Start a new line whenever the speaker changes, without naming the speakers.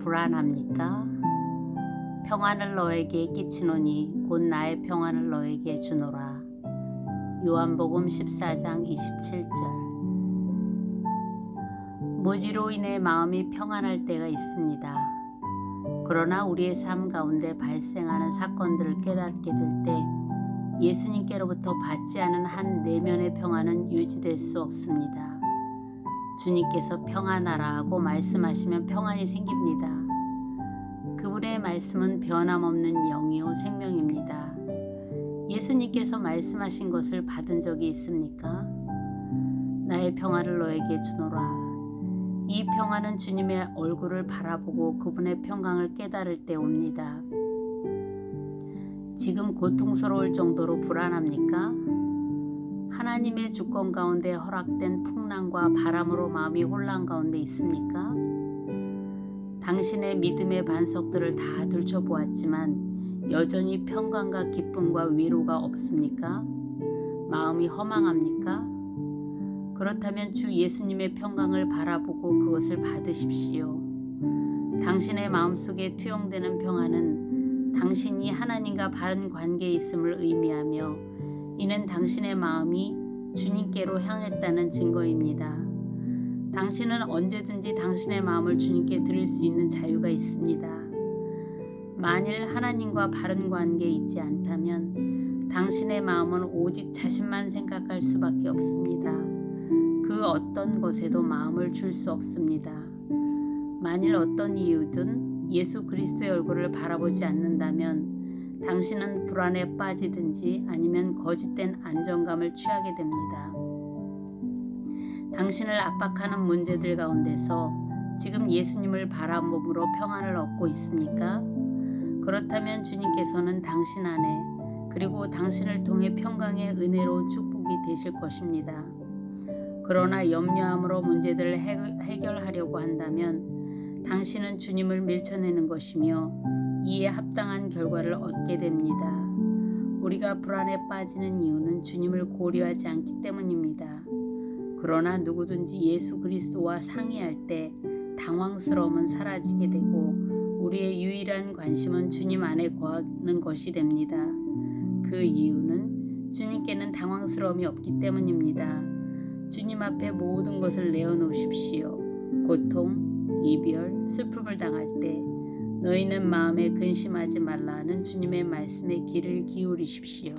불안합니까? 평안을 너에게 끼치노니 곧 나의 평안을 너에게 주노라. 요한복음 14장 27절. 무지로 인해 마음이 평안할 때가 있습니다. 그러나 우리의 삶 가운데 발생하는 사건들을 깨닫게 될 때 예수님께로부터 받지 않은 한 내면의 평안은 유지될 수 없습니다. 주님께서 평안하라고 말씀하시면 평안이 생깁니다. 그분의 말씀은 변함없는 영이요 생명입니다. 예수님께서 말씀하신 것을 받은 적이 있습니까? 나의 평안을 너에게 주노라. 이 평안은 주님의 얼굴을 바라보고 그분의 평강을 깨달을 때 옵니다. 지금 고통스러울 정도로 불안합니까? 하나님의 주권 가운데 허락된 풍랑과 바람으로 마음이 혼란 가운데 있습니까? 당신의 믿음의 반석들을 다 들춰보았지만 여전히 평강과 기쁨과 위로가 없습니까? 마음이 허망합니까? 그렇다면 주 예수님의 평강을 바라보고 그것을 받으십시오. 당신의 마음속에 투영되는 평안은 당신이 하나님과 바른 관계에 있음을 의미하며 이는 당신의 마음이 주님께로 향했다는 증거입니다. 당신은 언제든지 당신의 마음을 주님께 드릴 수 있는 자유가 있습니다. 만일 하나님과 바른 관계에 있지 않다면 당신의 마음은 오직 자신만 생각할 수밖에 없습니다. 그 어떤 것에도 마음을 줄 수 없습니다. 만일 어떤 이유든 예수 그리스도의 얼굴을 바라보지 않는다면 당신은 불안에 빠지든지 아니면 거짓된 안정감을 취하게 됩니다. 당신을 압박하는 문제들 가운데서 지금 예수님을 바라봄으로 평안을 얻고 있습니까? 그렇다면 주님께서는 당신 안에 그리고 당신을 통해 평강의 은혜로운 축복이 되실 것입니다. 그러나 염려함으로 문제들을 해결하려고 한다면 당신은 주님을 밀쳐내는 것이며 이에 합당한 결과를 얻게 됩니다. 우리가 불안에 빠지는 이유는 주님을 고려하지 않기 때문입니다. 그러나 누구든지 예수 그리스도와 상의할 때 당황스러움은 사라지게 되고 우리의 유일한 관심은 주님 안에 거하는 것이 됩니다. 그 이유는 주님께는 당황스러움이 없기 때문입니다. 주님 앞에 모든 것을 내어놓으십시오. 고통, 이별, 슬픔을 당할 때 너희는 마음에 근심하지 말라 하는 주님의 말씀에 귀를 기울이십시오.